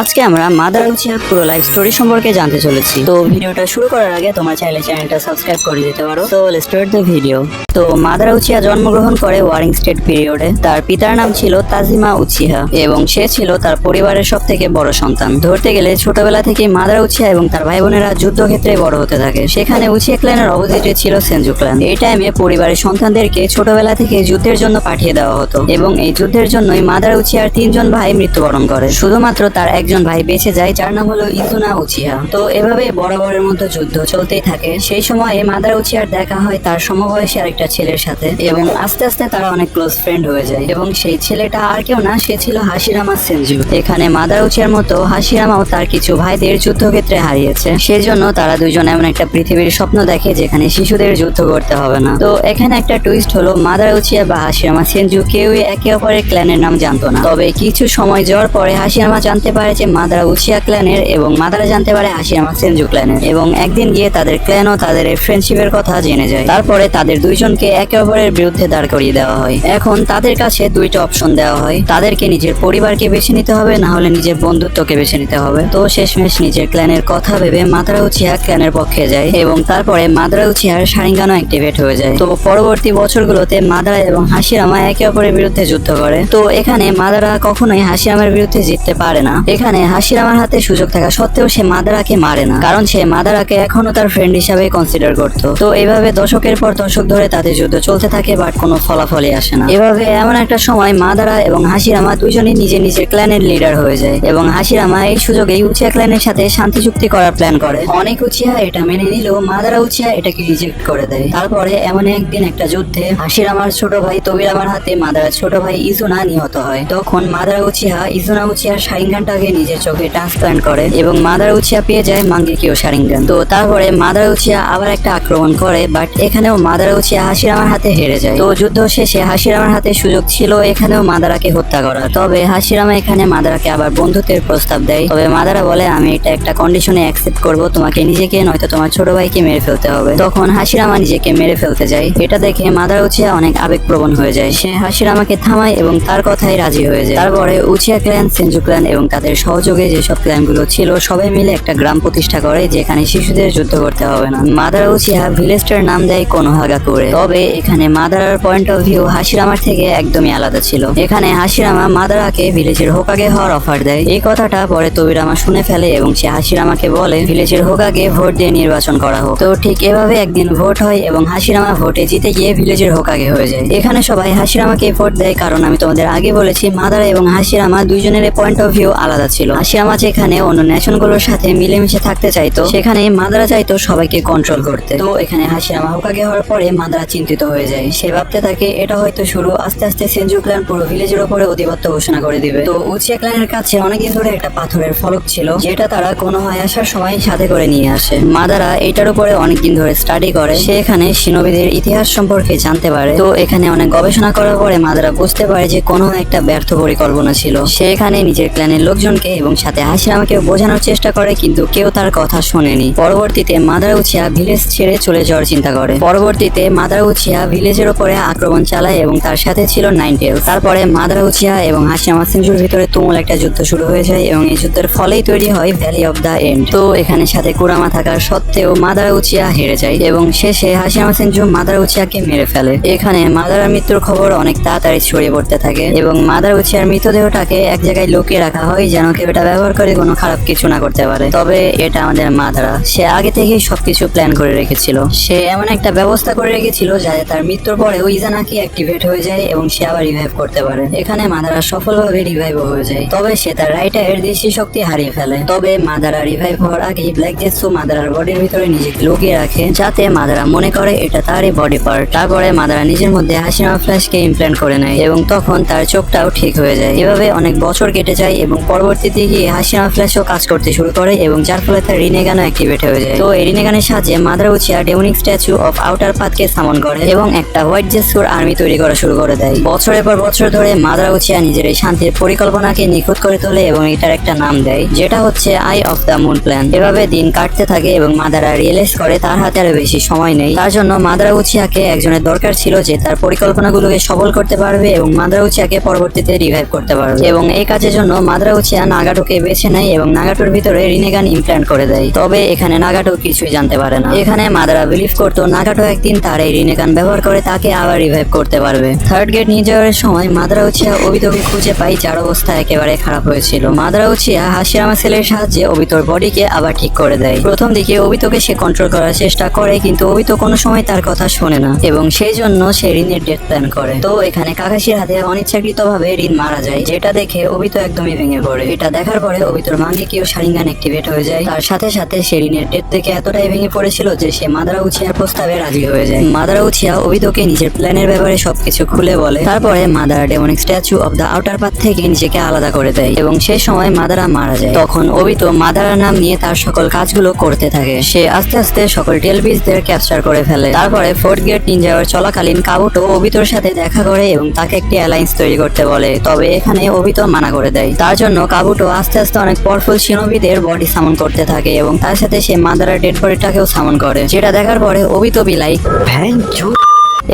আজকে আমরা মাদার উচিয়ার পুরো লাইফ স্টোরি সম্পর্কে জানতে চলেছি। তো ভিডিওটা শুরু করার আগে তোমার চাইলে চ্যানেলটা সাবস্ক্রাইব করে দিতে পারো। তো স্টার্ট দ্য ভিডিও তো মাদার উচিয়া জন্মগ্রহণ করে ওয়ারিং স্টেট পিরিয়ডে তার পিতার নাম ছিল তাজিমা উচিহা এবং সে ছিল তার পরিবারের সব থেকে বড় সন্তান। ধরতে গেলে ছোটবেলা থেকে মাদার উচিয়া এবং তার ভাই বোনেরা যুদ্ধক্ষেত্রে বড় হতে থাকে। সেখানে উচিয়া ক্ল্যানের অবধিটে ছিল সেনজু ক্ল্যান এই টাইমে পরিবারের সন্তানদেরকে ছোটবেলা থেকে যুদ্ধের জন্য পাঠিয়ে দেওয়া হতো এবং এই যুদ্ধের জন্যই মাদার উচিয়ার তিনজন ভাই মৃত্যুবরণ করে। শুধুমাত্র তার একজন ভাই বেঁচে যায়, যার নাম হলো ইতুনা উচিহা তো এভাবে বরাবরের মতো যুদ্ধ চলতেই থাকে। সেই সময়ে মাদার উচিয়ার দেখা হয় তার সমবয়সী আরেকটা ছেলের সাথে এবং আস্তে আস্তে তারা অনেক ক্লোজ ফ্রেন্ড হয়ে যায় এবং সেই ছেলেটা আর কেউ না, সে ছিল হাসিরামা সেনজু। এখানে মাদার উচিয়ার মতো হাসিরামাও তার কিছু ভাইদের যুদ্ধক্ষেত্রে হারিয়েছে। সেজন্য তারা দুজন এমন একটা পৃথিবীর স্বপ্ন দেখে যেখানে শিশুদের যুদ্ধ করতে হবে না। তো এখানে একটা টুইস্ট হলো, মাদার উচিয়া বা হাসিরামা সেনজু কেউই একে অপরের ক্ল্যানের নাম জানতো না। তবে কিছু সময় যাওয়ার পরে হাসিরামা জানতে পারে যে মাদারা উচিয়া ক্ল্যানের এবং মাদারা জানতে পারে হাসিরামা সেনজু ক্ল্যানের। এবং একদিন গিয়ে তাদের ক্ল্যান ও তাদের ফ্রেন্ডশিপের কথা জেনে যায়। তারপরে তাদের দুইজনকে একে অপরের বিরুদ্ধে দাঁড় করিয়ে দেওয়া হয়। এখন তাদের কাছে দুইটা অপশন দেওয়া হয়। তাদেরকে নিজের পরিবারকে বেছে নিতে হবে, না হলে নিজের বন্ধুত্বকে বেছে নিতে হবে। তো শেষমেশ নিজের ক্ল্যানের কথা ভেবে মাদারা উচিয়া ক্ল্যানের পক্ষে যায় এবং তারপরে মাদারা উচিয়ার সারিঙ্গানো অ্যাক্টিভেট হয়ে যায়। তো পরবর্তী বছরগুলোতে মাদারা এবং হাসিরামা একে অপরের বিরুদ্ধে যুদ্ধ করে। তো এখানে মাদারা কখনোই হাসিরামার বিরুদ্ধে জিততে পারে না। এখানে হাসিরামার হাতে সুযোগ থাকা সত্ত্বেও সে মাদারাকে মারে না। কারণ সে মাদারাকে এখনও তার ফ্রেন্ড হিসাবে কনসিডার করতো। তো এভাবে দশকের পর দশক ধরে তাদের যুদ্ধ চলতে থাকে বাট কোনো ফলাফলই আসে না। এভাবে এমন একটা সময় মাদারা এবং হাসিরামা দুজনেই নিজের নিজের ক্ল্যানের লিডার হয়ে যায় এবং হাসিরামা এই সুযোগে উচিয়া ক্ল্যানের সাথে শান্তি চুক্তি করার প্ল্যান করে। অনেক উচিয়া এটা মেনে নিলেও মাদারা উচিয়া এটাকে রিজেক্ট করে দেয়। তারপরে এমন একদিন একটা যুদ্ধে হাসিরামার ছোট ভাই তবিরামার হাতে মাদারা ছোট ভাই ইজুনা নিহত হয়। তখন মাদারা উচিয়া, ইজুনা উচিয়ার শারিঙ্গানটাকে নিজের চোখে ট্রান্সপ্লান্ট করে এবং মাদারা উচিয়া পেয়ে যায় মাঙ্গিকিও শারিঙ্গান তো তারপরে মাদারা উচিয়া আবার একটা আক্রমণ করে বাট এখানেও মাদারা উচিয়া হাসিরামার হাতে হেরে যায়। তো যুদ্ধ শেষে হাসিরামার হাতে সুযোগ ছিল, এখানেও মাদারাকে হত্যা করা। তবে হাসিরামা এখানে মাদারাকে আবার বন্ধুত্বের প্রস্তাব দেয়। তবে মাদারা বলে, আমি এটা একটা কন্ডিশনে অ্যাকসেপ্ট করব, তোমাকে নিজেকে, নয়তো তোমার ছোট ভাইকে মেরে ফেলতে হবে। তখন হাসিরামা নিজেকে মেরে ফেলতে যায়। এটা দেখে মাদারা উচিয়া অনেক আবেগপ্রবণ হয়ে যায়। সে হাসিরামাকে থামায় এবং তার কথাই রাজি হয়ে যায়। তারপরে উচিয়া ক্ল্যান, সেঞ্জু ক্ল্যান এবং তাদের সহযোগে যেসব ক্ল্যানগুলো ছিল, সবাই মিলে একটা গ্রাম প্রতিষ্ঠা করে যেখানে শিশুদের যুদ্ধ করতে হবে না। মাদারা উচিয়া ভিলেজটার নাম দেয় কোনোহাগা করে। তবে এখানে মাদারার পয়েন্ট অফ ভিউ হাসিরামার থেকে একদমই আলাদা ছিল। এখানে হাসিরামা মাদারাকে ভিলেজের হোকাগে হওয়ার অফার দেয়। এই কথাটা পরে তবিরামা শুনে ফেলে এবং সে হাসিরামাকে বলে, ভিলেজের হোকাগে ভোট দিয়ে নির্বাচন করা হোক। তো ঠিক এভাবে একদিন ভোট হয় এবং হাসিরামা ভোটে জিতে গিয়ে ভিলেজের হোকাগে হয়ে যায়। এখানে সবাই হাসিরামাকে ভোট দেয় কারণ আমি তোমাদের আগে বলেছি, মাদারা এবং হাসিরামা দুইজনের পয়েন্ট অফ ভিউ আলাদা ছিল। হাসিরামা যেখানে অন্য ন্যাশনগুলোর সাথে মিলেমিশে থাকতে চাইতো। সেখানে মাদারা চাইতো সবাইকে কন্ট্রোল করতে। তো এখানে হাসিরামা হোকাগে হওয়ার পরে মাদারা চিন্তিত হয়ে যায়। সে ভাবতে থাকে, এটা হয়তো শুরু আস্তে আস্তে সেঞ্জু ক্ল্যান পুরো ভিলেজের উপরে অধিপত্য ঘোষণা করে দিবে। তো উচিয়া ক্ল্যানের কাছে অনেকদিন ধরে একটা পাথরের ফলক ছিল, যেটা তারা কোনো হয় আসার সময় সাথে করে নিয়ে আসে। মাদারা এটার উপরে অনেকদিন ধরে স্টাডি করে। সে এখানে সিনোবিদের ইতিহাস সম্পর্কে জানতে পারে। তো এখানে অনেক গবেষণা করার পরে মাদারা বুঝতে পারে যে কোনো একটা ব্যর্থ পরিকল্পনা ছিল। সে এখানে নিজের ক্ল্যানের লোকজনকে এবং সাথে হাসিরামাকে বোঝানোর চেষ্টা করে, কিন্তু কেউ তার কথা শোনেনি। পরবর্তীতে মাদার উচিয়া ভিলেজ ছেড়ে চলে যাওয়ার চিন্তা করে। পরবর্তীতে মাদারা উচিয়া ভিলেজের উপরে আক্রমণ চালায় এবং তার সাথে ছিল নাইন টেল তারপরে মাদারা উচিয়া এবং হাসিরামা সিঞ্জুর ভিতরে তুমুল একটা যুদ্ধ শুরু হয়ে যায় এবং এই যুদ্ধের ফলেই তৈরি হয় ভ্যালি অফ দ্য এন্ড তো এখানে সাথে কুরামা থাকার সত্ত্বেও মাদারা উচিয়া হেরে যায় এবং শেষে হাসিরামা সিঞ্জু মাদারা উচিয়াকে মেরে ফেলে। এখানে মাদারার মৃত্যুর খবর অনেক তাড়াতাড়ি ছড়িয়ে পড়তে থাকে এবং মাদার উচিয়ার মৃতদেহটাকে এক জায়গায় লুকিয়ে রাখা হয় যেন এটা ব্যবহার করে কোনো খারাপ কিছু না করতে পারে। তবে এটা আমাদের মা মাদারা সে আগে থেকেই সবকিছু প্ল্যান করে রেখেছিল। সে এমন একটা ব্যবস্থা করে রেখেছিল যাতে তার মৃত্যুর পরে ওই জানাকি অ্যাক্টিভেট হয়ে যায় এবং সে আবার রিভাইভ করতে পারে। এখানে মাদারা সফলভাবে রিভাইভ হয়ে যায়। তবে সে তার রাইট এর দৃষ্টি শক্তি হারিয়ে ফেলে। তবে মাদারা রিভাইভ হওয়ার আগেই ব্ল্যাক জেসু মাদারার বডির ভিতরে নিজেকে লুকিয়ে রাখে, যাতে মাদারা মনে করে এটা তারই বডি পার্ট তারপরে মাদারা নিজের মধ্যে হাসিমা ফ্ল্যাশকে ইমপ্ল্যান্ট করে নেয় এবং তখন তার চোখটাও ঠিক হয়ে যায়। এভাবে অনেক বছর কেটে যায় এবং পরবর্তীতে গিয়ে হাসিমা ফ্ল্যাশও কাজ করতে শুরু করে এবং যার ফলে তার রিনেগানও অ্যাক্টিভেট হয়ে যায়। তো এই রিনেগানের সাহায্যে Madara Uchiha demonic statue of outer পাথকে summon করে এবং একটা হোয়াইট জেসুর আর্মি তৈরি করা শুরু করে দেয়। বছরের পর বছর ধরে মাদারা উচিয়া নিজের এই শান্তির পরিকল্পনাকে নিখুঁত করে তোলে এবং এটার একটা নাম দেয়, যেটা হচ্ছে eye of the moon plan এভাবে দিন কাটতে থাকে এবং মাদারা রিয়েলাইজ করে তার হাতে আরও বেশি সময় নেই। তার জন্য মাদারা উচিয়াকে একজনের দরকার ছিল যে তার পরিকল্পনাগুলোকে সফল করতে পারবে এবং মাদারা উচিয়াকে পরবর্তীতে রিভাইভ করতে পারবে। এবং এই কাজের জন্য মাদারা উচিয়া উচিয়া নাগাটোকে বেছে নেয় এবং নাগাটোর ভিতরে রিনেগান ইমপ্ল্যান্ট করে দেয়। তবে এখানে নাগাটো কিছুই জানতে পারে না। এখানে মাদারা বিলিভ করতো নাগাটো একদিন তার এই রিনেগান ব্যবহার করে তাকে আবার রিভাইভ করতে পারবে। থার্ড গেট নিয়ে যাওয়ার সময় মাদারা উচিয়া অবিতকে খুঁজে পাই যার অবস্থা একেবারে খারাপ হয়েছিল। মাদারা উচিয়া হাসিরামা সেলের সাহায্যে অবিতর বডিকে আবার ঠিক করে দেয়। প্রথম দিকে অবিতকে সে কন্ট্রোল করার চেষ্টা করে, কিন্তু অবিত কোনো সময় তার কথা শোনে না এবং সেই জন্য সে ঋণের ডেট প্ল্যান করে। তো এখানে কাকাশির হাতে অনিচ্ছাকৃতভাবে ঋণ মারা যায়, যেটা দেখে অবিত একদমই ভেঙে পড়ে। এটা দেখার পরে অবিতর মাঙ্গিকীয় শারিঙ্গান অ্যাক্টিভেট হয়ে যায়। তার সাথে সাথে সে ডেট থেকে এতটাই ভেঙে পড়েছিল যে সে মাদারা উচিয়ার প্রস্তাবে রাজি হয়ে যায়। মাদারা উচিয়া অবিতকে নিজের প্ল্যানের ব্যাপারে সবকিছু খুলে বলে। তারপরে Madara demonic statue of the outer path থেকে নিজেকে আলাদা করে দেয় এবং সেই সময় মাদারা মারা যায়। তখন অবিত মাদারা নাম নিয়ে তার সকল কাজগুলো করতে থাকে। সে আস্তে আস্তে সকল টেলবিজদের ক্যাপচার করে ফেলে। তারপরে ফোর্থ গেট নিয়ে যাওয়ার চলাকালীন কাবুটো অবিতর সাথে দেখা করে এবং তাকে একটি অ্যালায়েন্স তৈরি করতে বলে। তবে এখানে অবিত মানা করে দেয়। তার জন্য কাবুটো আস্তে আস্তে অনেক পরফুল সিনোবিদের বডি সামন করতে থাকে এবং তার সাথে সে মাদারা ডেড বডিটাকেও সামন করে, যেটা দেখার পরে অবিতবি বিলাই ভ্যান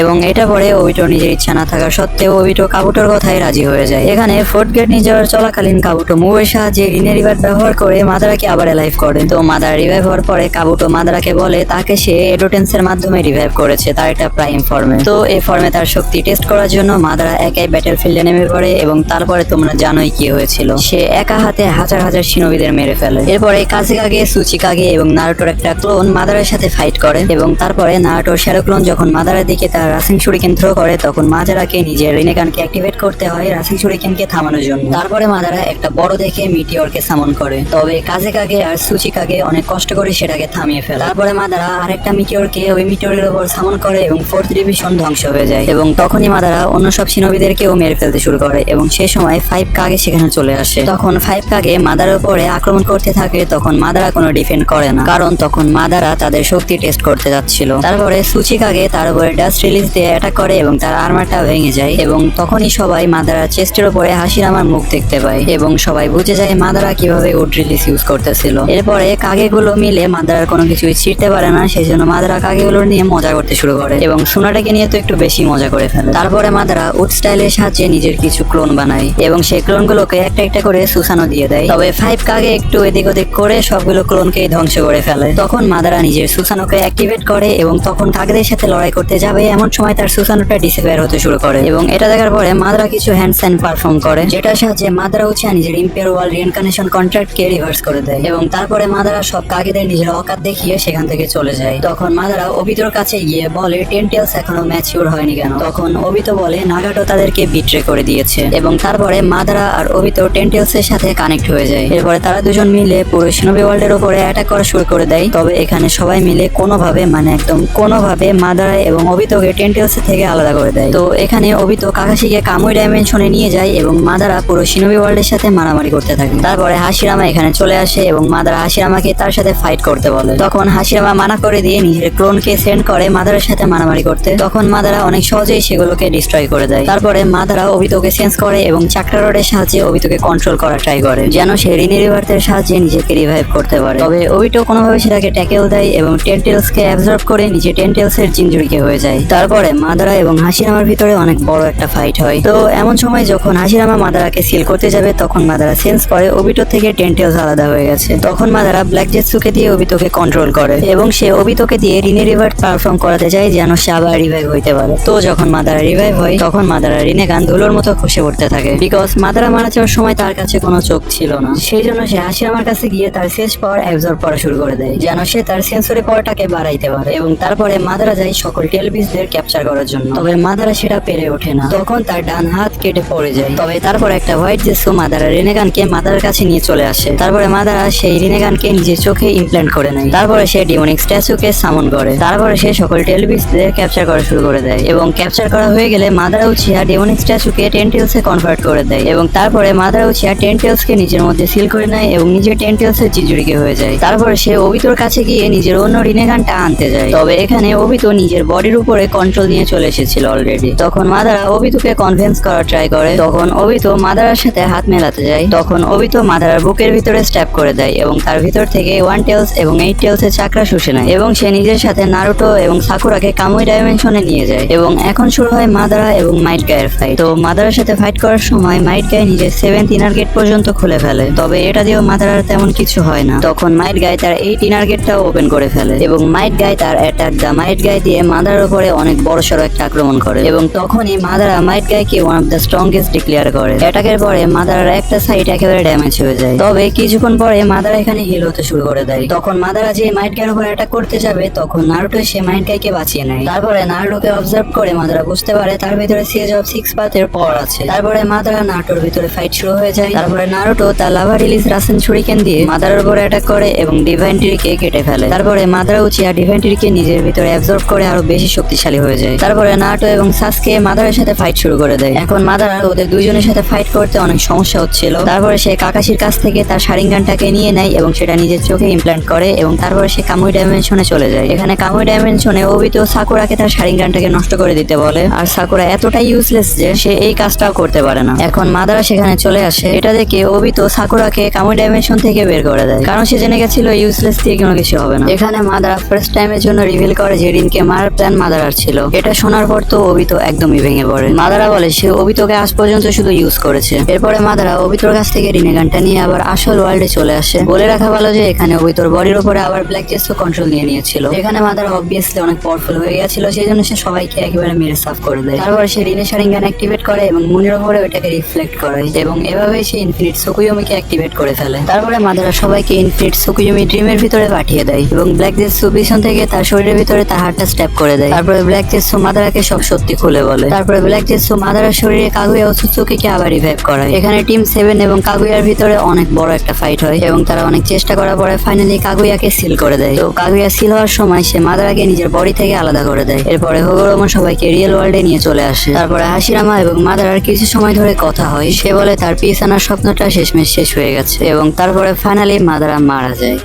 এবং এটা পরে ওবিটো নিজের ইচ্ছা না থাকা সত্ত্বেও ওবিটো কাবুটোর কথায় রাজি হয়ে যায়। এখানে ফোর্থ গেট নিয়ে যাওয়ার চলাকালীন কাবুটো মুভের সাহায্যে রিনে রিভার ব্যবহার করে মাদারাকে আবার লাইভ করে। তো মাদারা রিভাইভ হওয়ার পরে কাবুটো মাদারাকে বলে, তাকে সে এডোটেন্সের মাধ্যমে রিভাইভ করেছে, তার একটা প্রাইম ফর্মে তো এই ফর্মে তার শক্তি টেস্ট করার জন্য মাদারা একাই ব্যাটেল ফিল্ডে নেমে পড়ে এবং তারপরে তোমরা জানোই কি হয়েছিল। সে একা হাতে হাজার হাজার সিনোবিদের মেরে ফেলে। এরপরে কাজেকাগে সুচিকাগে এবং নারুটোর একটা ক্লোন মাদারের সাথে ফাইট করে এবং তারপরে নারুটোর শ্যাডো ক্লোন যখন মাদারের দিকে তার রাসিং শুরিকেন থ্রো করে, তখন মাজারাকে নিজের রিনেগানকে অ্যাক্টিভেট করতে হয় রাসিং শুরিকেনকে থামানোর জন্য। তারপরে মাদারা একটা বড় দেখে মিটিওরকে সামন করে। তবে কাজে কাগে আর সুচিকাগে অনেক কষ্ট করে সেটাকে থামিয়ে ফেলে। তারপরে মাদারা আরেকটা মিটিওরকে ওই মিটিওরের উপর সামন করে এবং ফোর্থ ডিভিশন ধ্বংস হয়ে যায়। এবং তখনই মাদারা অন্য সব সিনোবিদেরকেও মেরে ফেলতে শুরু করে এবং সে সময় ফাইভ কাগে সেখানে চলে আসে। তখন ফাইভ কাগে মাদারার উপরে আক্রমণ করতে থাকে, তখন মাদারা কোনো ডিফেন্ড করে না। কারণ তখন মাদারা তাদের শক্তি টেস্ট করতে যাচ্ছিল। তারপরে সুচিকাগে তার উপরে ডাস্ট রিলিজ দিয়ে অ্যাটাক করে এবং তার আর্মারটা ভেঙে যায় এবং তখনই সবাই মাদারা চেস্টের হাসির আমার মুখ দেখতে পায় এবং সবাই বুঝে যায় মাদারা কীভাবে উড রিলিজ ইউজ করতেছিল। এরপরে কাগেগুলো মিলে মাদারার কোনো কিছুই ছিঁড়তে পারে না সেই জন্য মাদারা কাগেগুলো নিয়ে মজা করতে শুরু করে এবং সোনাটাকে নিয়ে তো একটু বেশি মজা করে ফেলে। তারপরে মাদারা উড স্টাইলের সাহায্যে নিজের কিছু ক্লোন বানায় এবং সেই ক্লোনগুলোকে একটা একটা করে সুসানো দিয়ে দেয়। তবে ফাইভ কাগে একটু এদিক ওদিক করে সবগুলো ক্লোনকে ধ্বংস করে ফেলে। তখন মাদারা নিজের সুসানোকে অ্যাক্টিভেট করে এবং তখন কাগদের সাথে লড়াই করতে যাবে এমন সময় তার সুসানোটা ডিসঅ্যাপিয়ার হতে শুরু করে এবং এটা দেখার পরে মাদ্রা কিছু হ্যান্ড সাইন পারফর্ম করে, যেটার সাহায্যে মাদ্রা উচিয়া নিজের ইম্পিয়ার ওয়াল রিএনকানেশন কন্ট্রাক্টকে রিভার্স করে দেয় এবং তারপরে মাদারা সব কাগেদের নিজের অকাত দেখিয়ে সেখান থেকে চলে যায়। তখন মাদারা অবিতর কাছে গিয়ে বলে টেন্টেলস এখনও ম্যাচিউর হয়নি কেন? তখন অবিত বলে, নাগাটো তাদেরকে বিট্রে করে দিয়েছে। এবং তারপরে মাদারা আর অবিত টেন্টেলস এর সাথে কানেক্ট হয়ে যায়। এরপরে তারা দুজন মিলে পুরো সিনোবি ওয়ার্ল্ডের উপরে অ্যাটাক করা শুরু করে দেয়। তবে এখানে সবাই মিলে কোনোভাবে মানে একদম কোনোভাবে মাদারা এবং অবিতকে টেন্টেলস থেকে আলাদা করে দেয়। তো এখানে অবিত কাকাশিকে কামুই ডাইমেনশনে নিয়ে যায় এবং মাদারা পুরো সিনোবি ওয়ার্ল্ডের সাথে মারামারি করতে থাকে। তারপরে হাসিরামা এখানে চলে আসে এবং মাদারা হাসিরামাকে তার সাথে ফাইট করতে বলে। তখন হাসিরামা মানা করে দিয়ে নিজের ক্লোনকে সেন্ড করে মাদারের সাথে মারামারি করতে। তখন মাদারা অনেক সহজেই সেগুলোকে ডিস্ট্রয় করে দেয়। তারপরে মাদারা অবিতকে সেন্স করে এবং চাকরা রডের সাহায্যে অবিতকে কন্ট্রোল করার ট্রাই করে, যেন সে রিনি রিভার্সের সাহায্যে নিজেকে রিভাইভ করতে পারে। তবে অবিটো কোনোভাবে সেটাকে ট্যাকেল দেয় এবং টেন্টেলসকে অ্যাবজর্ব করে নিজে টেন্টেলসের জিঞ্জুরিকে হয়ে যায়। তারপরে মাদারা এবং হাসিরামার ভিতরে অনেক বড় একটা ফাইট হয়। তো এমন সময় যখন হাসিরামা মাদারাকে সিল করতে যাবে, তখন মাদারা সেন্স করে। ওবিটো থেকে টেন্টেলস আলাদা হয়ে গেছে। তখন মাদারা ব্ল্যাক জেটসুকে দিয়ে ওবিতোকে কন্ট্রোল করে এবং সে ওবিতোকে দিয়ে রিনে রিভার্ট পারফর্ম করাতে যায় যেন সে আবার রিভাইভ হইতে পারে। তো যখন মাদারা রিভাইভ হয়, তখন মাদারা রিনে গান ধুলোর মতো খসে পড়তে থাকে। বিকজ মাদারা মারা যাওয়ার সময় তার কাছে কোনো চোখ ছিল না। সেই জন্য সে হাসিরামার কাছে গিয়ে তার সেন্স পাওয়ার অ্যাবজর্ব করা শুরু করে দেয়, যেন সে তার সেন্সরি পাওয়ারটাকে বাড়াইতে পারে। এবং তারপরে মাদারা যায় সকল টেলবিসদের ক্যাপচার করার জন্য। তবে মাদারা সেটা পেরে ওঠে না। তখন তার ডান হাত কেটে পড়ে যায়। তবে তারপর একটা হোয়াইট জেসু মাদারা রেনেগানকে মাদারার কাছে নিয়ে চলে আসে। তারপরে মাদারা সেই রিনেগানকে নিজের চোখে ইমপ্ল্যান্ট করে নেয়। তারপরে সে ডিমনিক স্ট্যাচুকে সামন করে। তারপরে সে সকল টেলবিসদের ক্যাপচার করা শুরু করে দেয় এবং ক্যাপচার করা হয়ে গেলে মাদারা উচিয়া ডিমনিক স্ট্যাচুকে টেন্টেলসে কনভার্ট করে দেয় এবং তারপরে মাদারা উচিয়া টেন্টেলসকে নিজের মধ্যে সিল করে নেয় এবং নিজের টেন্টেলসের জিজুরিকে হয়ে যায়। তারপরে সে অবিতর কাছে গিয়ে নিজের অন্য রিনেগানটা আনতে যায়। তবে এখানে অবিত নিজের বডির উপরে কন্ট্রোল নিয়ে চলে এসেছিল অলরেডি তখন মাদারা অবিতুকে কনভিন্স করার ট্রাই করে। তখন অবিতু মাদারার সাথে হাত মেলাতে যায়। তখন অবিতু মাদারার বুকের ভিতরে স্ট্যাপ করে দেয় এবং তার ভিতর থেকে ওয়ান টেলস এবং এইট টেলস এর চাকরা শুষে নেয় এবং সে নিজের সাথে নারুটো এবং সাকুরাকে কামুই ডাইমেনশনে নিয়ে যায় এবং এখন শুরু হয় মাদারা এবং মাইট গায়ের ফাইট তো মাদারার সাথে ফাইট করার সময় মাইট গায়ে নিজের সেভেন্থ ইনার গেট পর্যন্ত খুলে ফেলে। তবে এটা দিয়েও মাদারার তেমন কিছু হয় না। তখন মাইট গায়ে তার এইট ইনার গেটটাও ওপেন করে ফেলে এবং মাইট গায়ে তার অ্যাটাক দা মাইট গায়ে দিয়ে মাদারার উপরে অনেক বড় সড়ো একটা আক্রমণ করে। এবং তখনই Madara Might গায়েকে one of the strongest declare করে। অ্যাটাকের পরে মাদারার একটা সাইড একেবারে ড্যামেজ হয়ে যায়। তবে কিছুক্ষণ পরে মাদারা এখানে হিল হতে শুরু করে দেয়। তখন মাদারা যে মাইট গায়ের উপর অ্যাটাক করতে যাবে, তখন নারুটো সে মাইট গাইকে বাঁচিয়ে নেয়। তারপরে নারুটোকে অবজার্ভ করে মাদারা বুঝতে পারে তার ভিতরে সিএজ অফ সিক্স পাতের পর আছে। তারপরে মাদারা নারুটোর ভিতরে ফাইট শুরু হয়ে যায়। তারপরে নারুটো তার লাভা রিলিজ রাসেন ছুরিকেন দিয়ে মাদারার উপর অ্যাটাক করে এবং ডিভাইন ট্রিকে কেটে ফেলে। তারপরে মাদারা উচিয়া ডিভাইন ট্রিকে নিজের ভিতরে অ্যাবজর্ব করে আরও বেশি শক্তিশালী হয়ে যায়। তারপরে নারুটো এবং সাসকে মাদারের সাথে ফাইট শুরু করে দেয়। এখন মাদারা ওদের দুইজনের সাথে ফাইট করতে অনেক সমস্যা হচ্ছিল। তারপরে সে কাকাশির কাছ থেকে তার শারিঙ্গানটাকে নিয়ে নেয় এবং সেটা নিজের চোখে ইমপ্ল্যান্ট করে এবং তারপরে সে কামুই ডাইমেনশনে চলে যায়। এখানে কামুই ডাইমেনশনে ওবিতো সাকুরাকে তার শারিঙ্গানটাকে নষ্ট করে দিতে বলে। আর সাকুরা এতটাই ইউজলেস যে সে এই কাজটাও করতে পারে না। এখন মাদারা সেখানে চলে আসে। এটা দেখে ওবিতো সাকুরাকে কামুই ডাইমেনশন থেকে বের করে দেয়। কারণ সে জেনে গেছিল ইউজলেস দিয়ে কোনো কিছু হবে না। এখানে মাদারা ফার্স্ট টাইমের জন্য রিভিল করে যে রিনকে মারার প্ল্যান মাদারার ছিল। এটা শোনার পর তো ওবিতো একদমই ভেঙে পড়ে। মাদারা বলে, সে ওবিতোকে আজ পর্যন্ত শুধু ইউজ করেছে। এরপরে মাদারা ওবিতোর কাছ থেকে রিনে গানটা নিয়ে আবার আসল ওয়ার্ল্ডে চলে আসে। বলে রাখা ভালো যে, এখানে ওবিতোর বডির উপরে আবার ব্ল্যাক চেস্ট কন্ট্রোল নিয়ে নিয়েছিল। এখানে মাদারা অবভিয়াসলি অনেক পাওয়ারফুল হয়ে গেছিল সেই জন্য সে সবাইকে একেবারে মেরে সাফ করে দেয়। তারপর সে রিনে শারিঙ্গান অ্যাক্টিভেট করে এবং মুনির উপরে ওইটাকে রিফ্লেক্ট করে। এবং এভাবে সে ইনফিনিট সুকুয়মিকে অ্যাক্টিভেট করে ফেলে। তারপরে মাদারা সবাইকে ইনফিনিট সুকুয়মি ড্রিমের ভিতরে পাঠিয়ে দেয় এবং ব্ল্যাক জেসু পিছন থেকে তার শরীরের ভিতরে তার হাতটা স্ট্যাপ করে দেয়। তারপরে ব্ল্যাক জেসু মাদারাকে সব সত্যি খুলে বলে। তারপরে ব্ল্যাক জেসু মাদারার শরীরে কাগুয়া ও সুচুকিকে আবার রিভাইভ করায় এখানে টিম সেভেন এবং কাগুয়ার ভিতরে অনেক বড় একটা ফাইট হয় এবং তারা অনেক চেষ্টা করার পরে ফাইনালি কাগুয়াকে সিল করে দেয়। তো কাগুয়া সিল হওয়ার সময় সে মাদারাকে নিজের বডি থেকে আলাদা করে দেয়। এরপরে হোগরমা সবাইকে রিয়েল ওয়ার্ল্ডে নিয়ে চলে আসে। তারপরে হাসিরামা এবং মাদারার কিছু সময় ধরে কথা হয়। সে বলে তার পিস আনার স্বপ্নটা শেষমেশ শেষ হয়ে গেছে এবং তারপরে ফাইনালি মাদারা মারা যায়।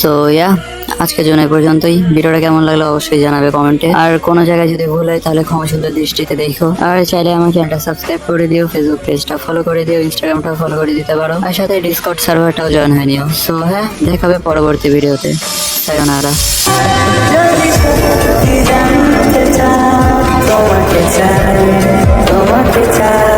সো ইয়া আজকের জন্য এই পর্যন্তই। ভিডিওটা কেমন লাগল অবশ্যই জানাবে কমেন্টে। আর কোনো জায়গায় যদি ভুল হয়, তাহলে ক্ষমা সুন্দর দৃষ্টিতে দেখো। আর চাইলে আমার চ্যানেলটা সাবস্ক্রাইব করে দিও ফেসবুক পেজটা ফলো করে দিও ইনস্টাগ্রামটা ফলো করে দিতে পারো। আর সাথে ডিসকর্ড সার্ভারটাও জয়েন হয়ে নিও। সো হ্যাঁ দেখাবে পরবর্তী ভিডিওতে। সায়নারা তোমাকে চাই তোমাকে চাই।